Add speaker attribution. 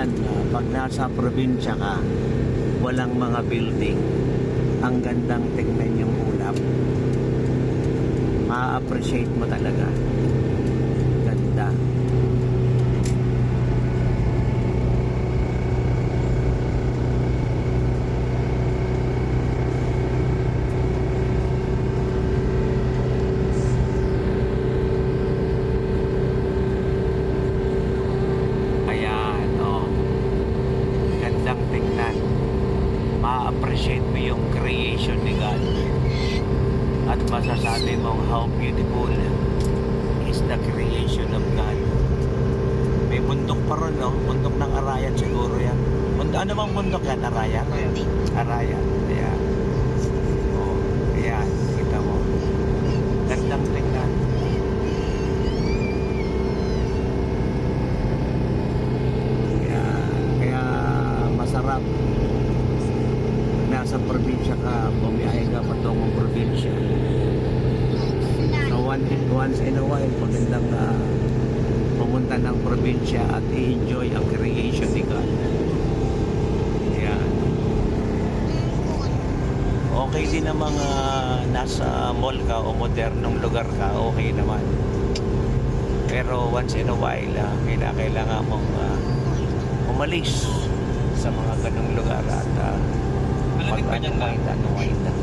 Speaker 1: tandaan uh, pag nasa probinsya ka, walang mga building. Ang gandang tingnan yung ulap. Ma-appreciate mo talaga. Ma-appreciate mo yung creation ni God. At masasabi mong how beautiful is the creation of God. May bundok pa ron, no? Bundok ng Arayan siguro yan. Bund ano bang bundok yan? Arayan? Arayan. Ayan. Oh, ayan. Kita mo. Gandang tingnan. Kaya, kaya masarap. Nasa probinsya ka, bumiyahe ka patungong probinsya. So one, once in a while, magandang uh, pumunta ng probinsya at i-enjoy ang creation ni God. Yan. Okay din ang mga nasa mall ka o modernong lugar ka, okay naman. Pero once in a while, uh, kailangan mong ah, umalis sa mga ganong lugar
Speaker 2: ba dyan,
Speaker 1: mag-unwind, unwind.